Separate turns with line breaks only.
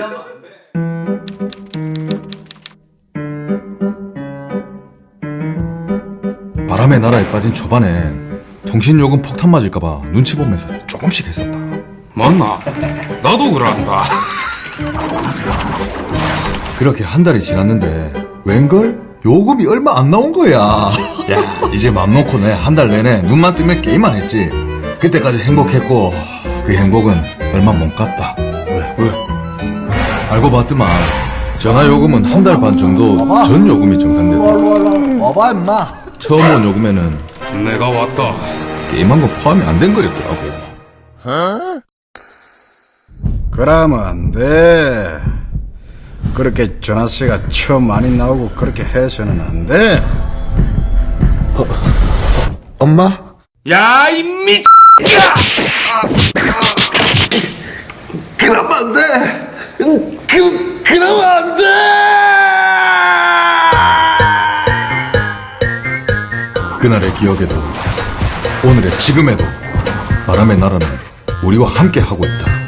이러면 안 돼. 바람의 나라에 빠진 초반엔 통신요금 폭탄 맞을까봐 눈치 보면서 조금씩 했었다.
맞나? 나도 그런다.
그렇게 한 달이 지났는데 웬걸 요금이 얼마 안 나온 거야. 야 이제 맘 놓고 내 한 달 내내 눈만 뜨면 게임만 했지. 그때까지 행복했고 그 행복은 얼마 못 갔다. 왜? 왜? 알고 봤더만 전화 요금은 한 달 반 정도 전 요금이 정산됐다.
와봐 임마
처음 온 요금에는
내가 왔다.
게임한 거 포함이 안 된 거였더라고.
그러면 안 돼 그렇게 전화세가 처음 많이 나오고 그렇게 해서는 안돼
엄마?
야, 이 미, 야!
그러면 안 돼! 그, 그러면 안 돼! 그날의 기억에도, 오늘의 지금에도, 바람의 나라는 우리와 함께 하고 있다.